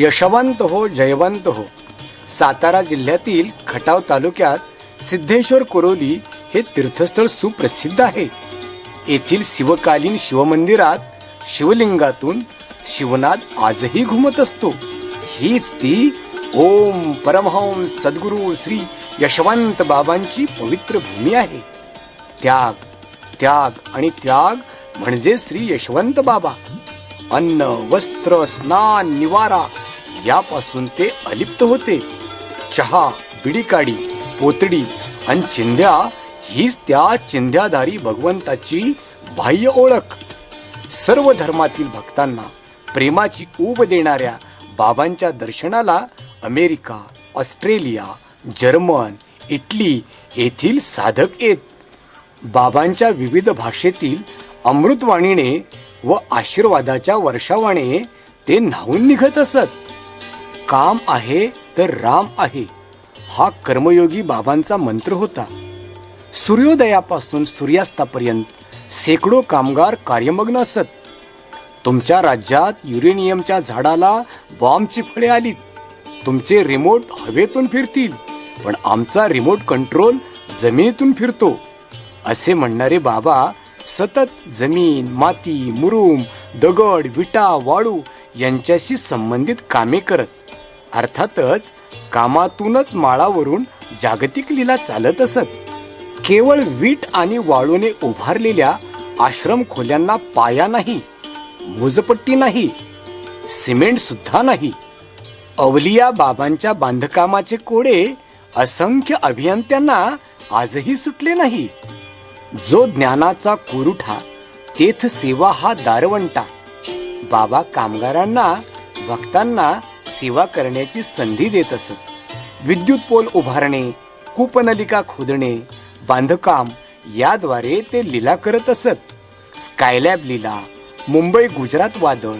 यशवंत हो जयवंत हो. सातारा जिल्ह्यातील खटाव तालुक्यात सिद्धेश्वर कोरोली हे तीर्थस्थळ सुप्रसिद्ध आहे. येथील शिवकालीन शिवमंदिरात शिवलिंगातून शिवनाथ आजही घुमत असतो. हीच ती ओम परमहंस सद्गुरू श्री यशवंत बाबांची पवित्र भूमी आहे. त्याग त्याग आणि त्याग म्हणजे श्री यशवंत बाबा. अन्न वस्त्र स्नान निवारा यापासून ते अलिप्त होते. चहा बिडीकाडी पोतडी आणि चिंध्या हीच त्या चिंध्याधारी भगवंताची बाह्य ओळख. सर्व धर्मातील भक्तांना प्रेमाची ऊब देणाऱ्या बाबांच्या दर्शनाला अमेरिका ऑस्ट्रेलिया जर्मन इटली येथील साधक येत. बाबांच्या विविध भाषेतील अमृतवाणीने व आशीर्वादाच्या वर्षावाने ते न्हावून निघत असत. काम आहे तर राम आहे. हा कर्मयोगी बाबांचा मंत्र होता. सूर्योदयापासून सूर्यास्तापर्यंत शेकडो कामगार कार्यमग्न असत. तुमच्या राज्यात युरेनियमच्या झाडाला बॉम्बची फळे आलीत. तुमचे रिमोट हवेतून फिरतील पण आमचा रिमोट कंट्रोल जमिनीतून फिरतो. असे म्हणणारे बाबा सतत जमीन माती मुरुम दगड विटा वाळू यांच्याशी संबंधित कामे करत. अर्थातच कामातूनच माळावरून जागतिक लीला चालत असत. केवळ वीट आणि वाळूने उभारलेल्या आश्रम खोल्यांना पाया नाही मुजपट्टी नाही सिमेंट सुद्धा नाही. अवलिया बाबांच्या बांधकामाचे कोडे असंख्य अभियंत्यांना आजही सुटले नाही. जो ज्ञानाचा कुरुठा तेथ सेवा हा दारवंटा. बाबा कामगारांना भक्तांना सेवा करण्याची संधी देत असत. विद्युत पोल उभारणे कूपनलिका खोदणे बांधकाम याद्वारे ते लीला करत असत. स्कायलॅब लीला मुंबई गुजरात वादळ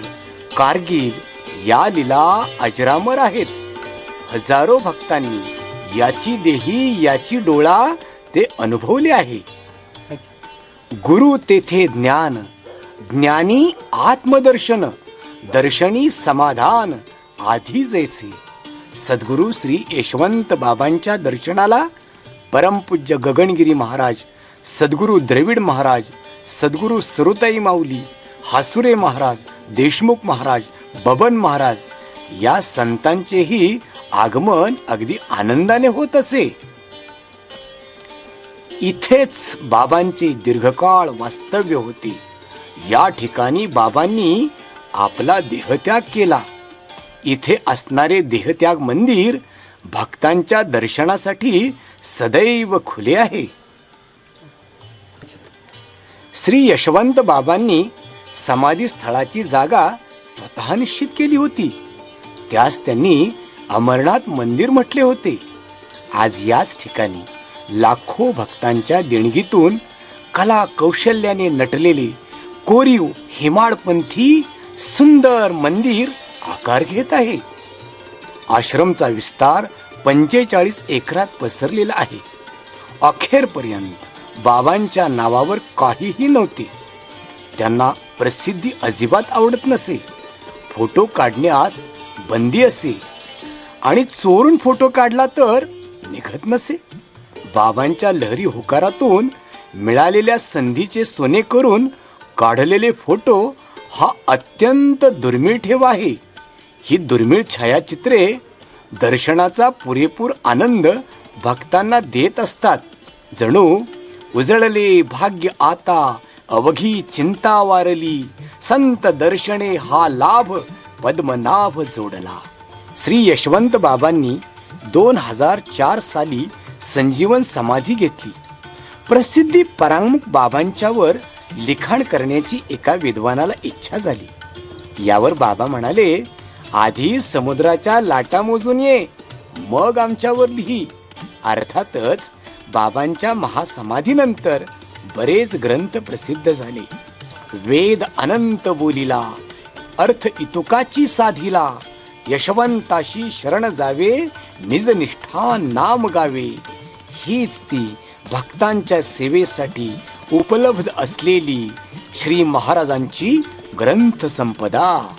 कारगिल या लीला अजरामर आहेत. हजारो भक्तांनी याची देही याची डोळा ते अनुभवले आहे. गुरु तेथे ज्ञान ज्ञानी आत्मदर्शन दर्शनी समाधान आधी जैसे सद्गुरु श्री यशवंत बाबांच्या दर्शनाला परमपूज्य गगनगिरी महाराज सद्गुरु द्रविड महाराज सद्गुरु सरुताई माऊली हासुरे महाराज देशमुख महाराज बबन महाराज या संतांचेही आगमन अगदी आनंदाने होत असे. इथेच बाबांचे दीर्घकाळ वास्तव्य होते. या ठिकाणी बाबांनी आपला देहत्याग केला. इथे असणारे देहत्याग मंदिर भक्तांच्या दर्शनासाठी सदैव खुले आहे. श्री यशवंत बाबांनी समाधी स्थळाची जागा स्वतः निश्चित केली होती. त्यास त्यांनी अमरनाथ मंदिर म्हटले होते. आज याच ठिकाणी लाखो भक्तांच्या देणगीतून कला कौशल्याने नटलेले कोरीव हेमाडपंथी सुंदर मंदिर आकार घेत आहे. आश्रमचा विस्तार पंचेचाळीस एकरात पसरलेला आहे. अखेरपर्यंत बाबांच्या नावावर काहीही नव्हते. त्यांना प्रसिद्धी अजिबात आवडत नसे. फोटो काढण्यास बंदी असे. आणि चोरून फोटो काढला तर निघत नसे. बाबांच्या लहरी होकारातून मिळालेल्या संधीचे सोने करून काढलेले फोटो हा अत्यंत दुर्मिळ ठेव आहे. ही दुर्मिळ छायाचित्रे दर्शनाचा पुरेपूर आनंद भक्तांना देत असतात. जणू उजळले भाग्य आता अवघी चिंता वारली संत दर्शने हा लाभ पद्मनाभ जोडला. श्री यशवंत बाबांनी दोन हजार चार साली संजीवन समाधी घेतली. प्रसिद्धी परांगमुख बाबांच्यावर लिखाण करण्याची एका विद्वानाला इच्छा झाली. यावर बाबा म्हणाले आधी समुद्राच्या लाटा मोजून ये. मग आमच्यावर लिही. अर्थातच बाबांच्या महासमाधीनंतर बरेच ग्रंथ प्रसिद्ध झाले. वेद अनंत बोलिला अर्थ इतुकाची साधिला यशवंताशी शरण जावे निजनिष्ठा नाम गावे. हीच ती भक्तांच्या सेवेसाठी उपलब्ध असलेली श्री महाराजांची ग्रंथ संपदा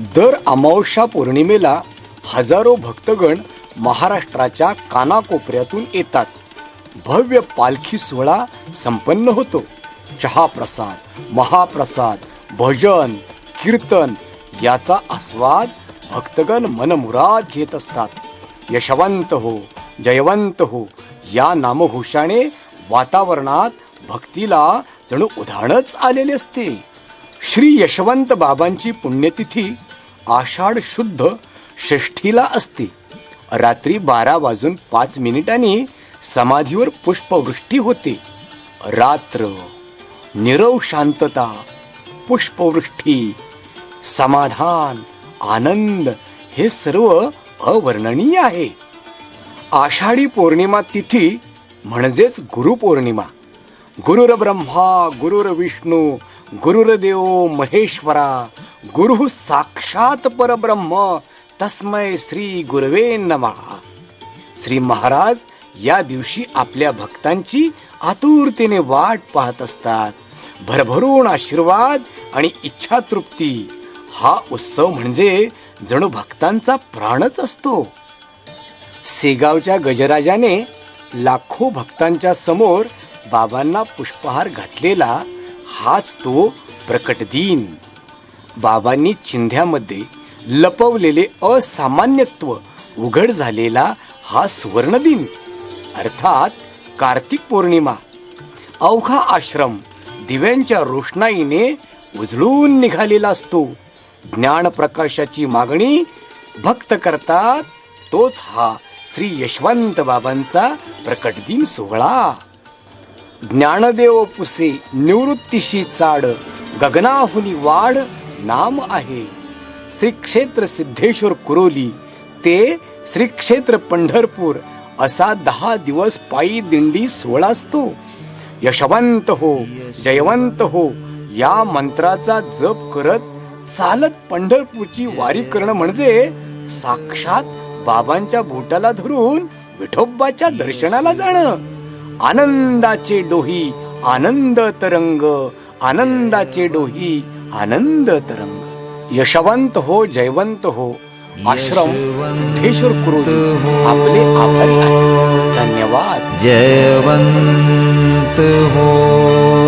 दर अमावस्या पौर्णिमेला हजारो भक्तगण महाराष्ट्राच्या कानाकोपऱ्यातून येतात. भव्य पालखी सोहळा संपन्न होतो. चहा प्रसाद महाप्रसाद भजन कीर्तन याचा आस्वाद भक्तगण मनमुराद घेत असतात. यशवंत हो जयवंत हो या नामघोषाने वातावरणात भक्तीला जणू उधाणच आलेले असते. श्री यशवंत बाबांची पुण्यतिथी आषाढ शुद्ध षष्ठीला असते. रात्री बारा वाजून पाच मिनिटांनी समाधीवर पुष्पवृष्टी होते. रात्र निरव शांतता पुष्पवृष्टी समाधान आनंद हे सर्व अवर्णनीय आहे. आषाढी पौर्णिमा तिथी म्हणजेच गुरुपौर्णिमा गुरुर ब्रह्मा गुरुर विष्णू गुरुर्देव महेश्वरा गुरु साक्षात परब्रह्म। तस्मै श्री गुरवे नमः। श्री महाराज या दिवशी आपल्या भक्तांची आतुरतेने वाट पाहत असतात। भरभरून आशीर्वाद आणि इच्छा तृप्ती हा उत्सव म्हणजे जणू भक्तांचा प्राणच असतो। सेगावच्या गजराजाने लाखो भक्तांच्या समोर बाबांना पुष्पहार घातलेला हाच तो प्रकट दिन। बाबांनी चिंध्यामध्ये लपवलेले असामान्यत्व उघड झालेला हा सुवर्णदिन अर्थात कार्तिक पौर्णिमा. अवघा आश्रम दिव्यांच्या रोषणाईने उजळून निघालेला असतो. ज्ञान प्रकाशाची मागणी भक्त करतात तोच हा श्री यशवंत बाबांचा प्रकट दिन सोहळा. ज्ञानदेव पुसे निवृत्तीशी चाड गगनाहुनी वाढ नाम आहे. श्री क्षेत्र सिद्धेश्वर कुरोली. ते श्री क्षेत्र पंढरपूर असा दहा दिवस पायी दिंडी सोहळा असतो. यशवंत हो जयवंत हो या मंत्राचा जप करत चालत पंढरपूरची वारी करणं म्हणजे साक्षात बाबांच्या बोटाला धरून विठोबाच्या दर्शनाला जाणं. आनंदाचे डोही आनंद तरंग आनंदाचे डोही आनंद तरंग यशवंत हो जयवंत हो आश्रम सिद्धेश्वर कुरु आपले आभारी धन्यवाद। जयवन्त हो।